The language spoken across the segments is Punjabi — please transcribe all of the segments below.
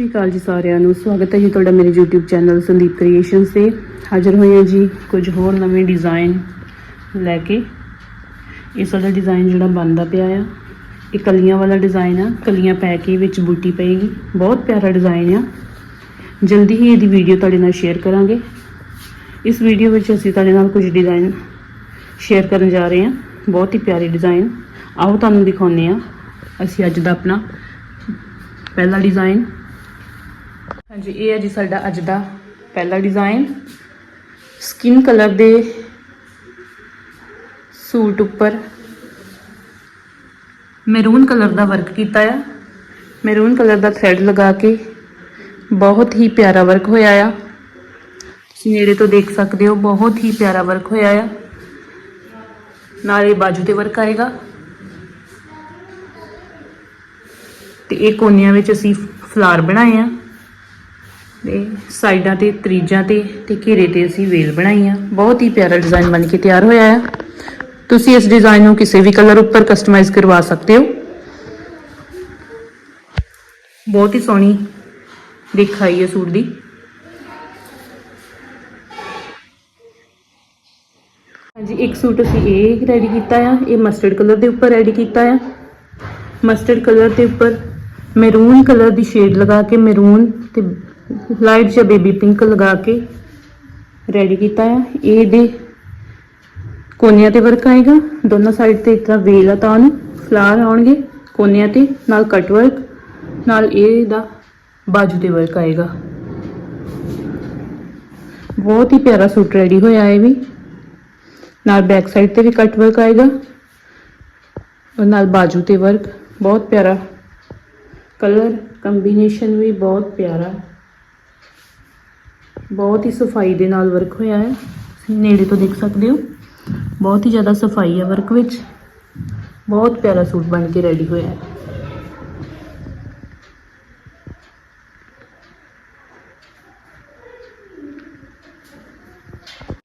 ਸ਼੍ਰੀ ਅਕਾਲ ਜੀ ਸਾਰਿਆਂ ਨੂੰ। ਸਵਾਗਤ ਹੈ ਜੀ ਤੁਹਾਡਾ ਮੇਰੇ YouTube ਚੈਨਲ ਸੰਦੀਪ ਕ੍ਰੀਏਸ਼ਨਸ ਤੇ। ਹਾਜ਼ਰ ਹੋਏ ਹਾਂ ਜੀ ਕੁਝ ਹੋਰ ਨਵੇਂ ਡਿਜ਼ਾਈਨ ਲੈ ਕੇ। ਇਹ ਸਾਡਾ ਡਿਜ਼ਾਈਨ ਜਿਹੜਾ ਬਣਦਾ ਪਿਆ ਆ, ਇਹ ਕਲੀਆਂ ਵਾਲਾ ਡਿਜ਼ਾਈਨ ਆ। ਕਲੀਆਂ ਪੈ ਕੇ ਵਿੱਚ ਬੂਟੀ ਪਏਗੀ। ਬਹੁਤ ਪਿਆਰਾ ਡਿਜ਼ਾਈਨ ਆ। ਜਲਦੀ ਹੀ ਇਹਦੀ ਵੀਡੀਓ ਤੁਹਾਡੇ ਨਾਲ ਸ਼ੇਅਰ ਕਰਾਂਗੇ। ਇਸ ਵੀਡੀਓ ਵਿੱਚ ਅਸੀਂ ਤੁਹਾਡੇ ਨਾਲ ਕੁਝ ਡਿਜ਼ਾਈਨ ਸ਼ੇਅਰ ਕਰਨ ਜਾ ਰਹੇ ਹਾਂ। ਬਹੁਤ ਹੀ ਪਿਆਰੇ ਡਿਜ਼ਾਈਨ ਆਓ ਤੁਹਾਨੂੰ ਦਿਖਾਉਂਦੇ ਆ ਅਸੀਂ ਅੱਜ ਦਾ ਆਪਣਾ ਪਹਿਲਾ ਡਿਜ਼ਾਈਨ ਹਾਂਜੀ, ਇਹ ਹੈ ਜੀ ਸਾਡਾ ਅੱਜ ਦਾ ਪਹਿਲਾ ਡਿਜ਼ਾਈਨ ਸਕਿਨ ਕਲਰ ਦੇ ਸੂਟ ਉੱਪਰ ਮੈਰੂਨ ਕਲਰ ਦਾ ਵਰਕ ਕੀਤਾ ਆ। ਮੈਰੂਨ ਕਲਰ ਦਾ ਥ੍ਰੈਡ ਲਗਾ ਕੇ ਬਹੁਤ ਹੀ ਪਿਆਰਾ ਵਰਕ ਹੋਇਆ ਆ। ਤੁਸੀਂ ਨੇੜੇ ਤੋਂ ਦੇਖ ਸਕਦੇ ਹੋ, ਬਹੁਤ ਹੀ ਪਿਆਰਾ ਵਰਕ ਹੋਇਆ ਆ। ਨਾਲੇ ਬਾਜੂ ਤੇ ਵਰਕ ਆਏਗਾ। ਤੇ ਇਹ ਕੋਨਿਆਂ ਵਿੱਚ ਅਸੀਂ ਫਲਾਰ ਬਣਾਏ ਆ। ਤੇ ਸਾਈਡਾਂ ਤੇ, ਤਰੀਜਾਂ ਤੇ ਤੇ ਘੇਰੇ ਤੇ ਅਸੀਂ ਵੇਲ ਬਣਾਈ ਆ। ਬਹੁਤ ਹੀ ਪਿਆਰਾ ਡਿਜ਼ਾਈਨ ਬਣ ਕੇ ਤਿਆਰ ਹੋਇਆ ਆ। ਤੁਸੀਂ ਇਸ ਡਿਜ਼ਾਈਨ ਨੂੰ ਕਿਸੇ ਵੀ ਕਲਰ ਉੱਪਰ ਕਸਟਮਾਈਜ਼ ਕਰਵਾ ਸਕਦੇ ਹੋ। ਬਹੁਤ ਹੀ ਸੋਹਣੀ ਦਿਖਾਈ ਹੈ ਸੂਟ ਦੀ। ਹਾਂਜੀ, ਇੱਕ ਸੂਟ ਅਸੀਂ ਇਹ ਰੈਡੀ ਕੀਤਾ ਆ। ਇਹ ਮਸਟਰਡ ਕਲਰ ਦੇ ਉੱਪਰ ਰੈਡੀ ਕੀਤਾ ਆ। ਮਸਟਰਡ ਕਲਰ ਦੇ ਉੱਪਰ ਮੈਰੂਨ ਕਲਰ ਦੀ ਸ਼ੇਡ ਲਗਾ ਕੇ ਮੈਰੂਨ ਤੇ ਲਾਈਟ ਜਿਹਾ ਬੇਬੀ ਪਿੰਕ ਲਗਾ ਕੇ ਰੈਡੀ ਕੀਤਾ ਆ। ਇਹ ਦੇ ਕੋਨਿਆਂ ਤੇ ਵਰਕ ਆਏਗਾ। ਦੋਨੋਂ ਸਾਈਡ ਤੇ ਇਸ ਤਰ੍ਹਾਂ ਵੇਲ ਆ ਤਾਂ ਉਹਨੂੰ ਫਲਾਰ ਆਉਣਗੇ ਕੋਨਿਆਂ ਤੇ, ਨਾਲ ਕਟ ਵਰਕ ਨਾਲ ਇਹ ਦਾ ਬਾਜੂ ਤੇ ਵਰਕ ਆਏਗਾ। ਬਹੁਤ ਹੀ ਪਿਆਰਾ ਸੂਟ ਰੈਡੀ ਹੋਇਆ ਹੈ ਵੀ। ਨਾਲ ਬੈਕ ਸਾਈਡ ਤੇ ਵੀ ਕਟ ਵਰਕ ਆਏਗਾ। ਔਰ ਨਾਲ ਬਾਜੂ ਤੇ ਵਰਕ ਬਹੁਤ ਪਿਆਰਾ ਕਲਰ ਕੰਬੀਨੇਸ਼ਨ ਵੀ ਬਹੁਤ ਪਿਆਰਾ। ਬਹੁਤ ਹੀ ਸਫ਼ਾਈ ਦੇ ਨਾਲ ਵਰਕ ਹੋਇਆ ਹੈ। ਤੁਸੀਂ ਨੇੜੇ ਤੋਂ ਦੇਖ ਸਕਦੇ ਹੋ। ਬਹੁਤ ਹੀ ਜ਼ਿਆਦਾ ਸਫ਼ਾਈ ਹੈ ਵਰਕ ਵਿੱਚ। ਬਹੁਤ ਪਿਆਰਾ ਸੂਟ ਬਣ ਕੇ ਰੈਡੀ ਹੋਇਆ ਹੈ।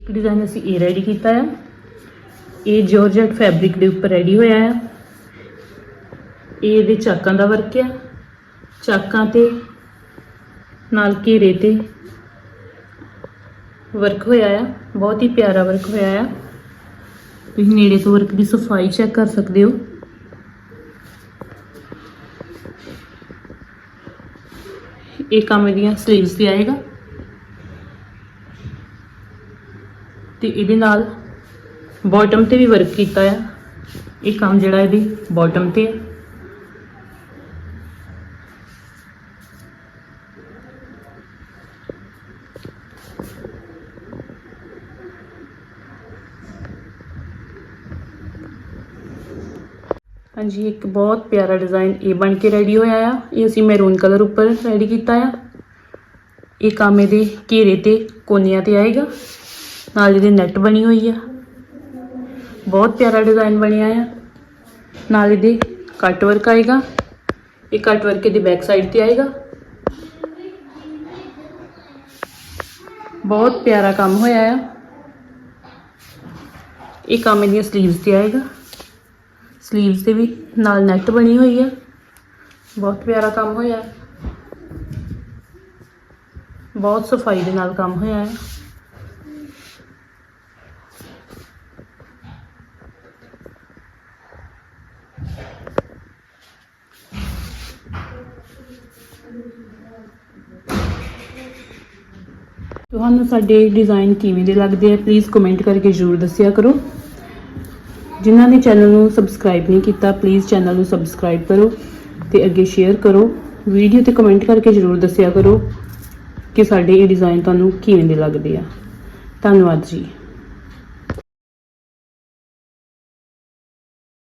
ਇੱਕ ਡਿਜ਼ਾਈਨ ਅਸੀਂ ਇਹ ਰੈਡੀ ਕੀਤਾ ਹੈ। ਇਹ ਜਾਰਜਟ ਫੈਬਰਿਕ ਦੇ ਉੱਪਰ ਰੈਡੀ ਹੋਇਆ ਹੈ। ਇਹ ਇਹਦੇ ਚਾਕਾਂ ਦਾ ਵਰਕ ਆ ਚਾਕਾਂ ਤੇ ਨਾਲ ਘੇਰੇ ਤੇ ਵਰਕ ਹੋਇਆ ਆ, ਬਹੁਤ ਹੀ ਪਿਆਰਾ ਵਰਕ ਹੋਇਆ ਆ। ਤੁਸੀਂ ਨੇੜੇ ਤੋਂ ਵਰਕ ਦੀ ਸਫ਼ਾਈ ਚੈੱਕ ਕਰ ਸਕਦੇ ਹੋ। ਇਹ ਕੰਮ ਦੀਆਂ ਸਲੀਵਸ ਤੇ ਆਏਗਾ। ਤੇ ਇਹਦੇ ਨਾਲ ਬਾਟਮ ਤੇ ਵੀ ਵਰਕ ਕੀਤਾ ਆ। ਇਹ ਕੰਮ ਜਿਹੜਾ ਇਹਦੀ ਬਾਟਮ ਤੇ ਹੈ ਹਾਂਜੀ, ਇੱਕ ਬਹੁਤ ਪਿਆਰਾ ਡਿਜ਼ਾਈਨ ਇਹ ਬਣ ਕੇ ਰੈਡੀ ਹੋਇਆ ਆ। ਇਹ ਅਸੀਂ ਮੈਰੂਨ ਕਲਰ ਉੱਪਰ ਰੈਡੀ ਕੀਤਾ ਆ। ਇਹ ਕੰਮ ਇਹਦੇ ਘੇਰੇ ਤੇ ਕੋਨਿਆਂ ਤੇ ਆਏਗਾ। ਨਾਲ ਇਹਦੇ ਨੈਟ ਬਣੀ ਹੋਈ ਆ। ਬਹੁਤ ਪਿਆਰਾ ਡਿਜ਼ਾਈਨ ਬਣਿਆ ਆ। ਨਾਲ ਇਹਦੇ ਕੱਟ ਵਰਕ ਆਏਗਾ। ਇਹ ਕੱਟ ਵਰਕ ਇਹਦੇ ਬੈਕ ਸਾਈਡ ਤੇ ਆਏਗਾ। ਬਹੁਤ ਪਿਆਰਾ ਕੰਮ ਹੋਇਆ ਆ। ਇਹ ਕੰਮ ਇਹਦੀਆਂ ਸਲੀਵਸ ਤੇ ਆਏਗਾ। ਸਲੀਵਸ ਤੇ ਵੀ ਨਾਲ ਨੈਟ ਬਣੀ ਹੋਈ ਹੈ ਬਹੁਤ ਪਿਆਰਾ ਕੰਮ ਹੋਇਆ। ਹੈ ਬਹੁਤ ਸਫ਼ਾਈ ਦੇ ਨਾਲ ਕੰਮ ਹੋਇਆ ਹੈ ਤੁਹਾਨੂੰ ਸਾਡੇ ਡਿਜ਼ਾਈਨ ਕਿਵੇਂ ਦੇ ਲੱਗਦੇ ਆ ਪਲੀਜ਼ ਕਮੈਂਟ ਕਰਕੇ ਜ਼ਰੂਰ ਦੱਸਿਆ ਕਰੋ। ਜਿਨ੍ਹਾਂ ਨੇ ਚੈਨਲ ਨੂੰ ਸਬਸਕ੍ਰਾਈਬ ਨਹੀਂ ਕੀਤਾ ਪਲੀਜ਼ ਚੈਨਲ ਨੂੰ ਸਬਸਕ੍ਰਾਈਬ ਕਰੋ ਤੇ ਅੱਗੇ ਸ਼ੇਅਰ ਕਰੋ। ਵੀਡੀਓ ਤੇ ਕਮੈਂਟ ਕਰਕੇ ਜ਼ਰੂਰ ਦੱਸਿਆ ਕਰੋ ਕਿ ਸਾਡੇ ਇਹ ਡਿਜ਼ਾਈਨ ਤੁਹਾਨੂੰ ਕਿਵੇਂ ਦੇ ਲੱਗਦੇ ਆ। ਧੰਨਵਾਦ ਜੀ।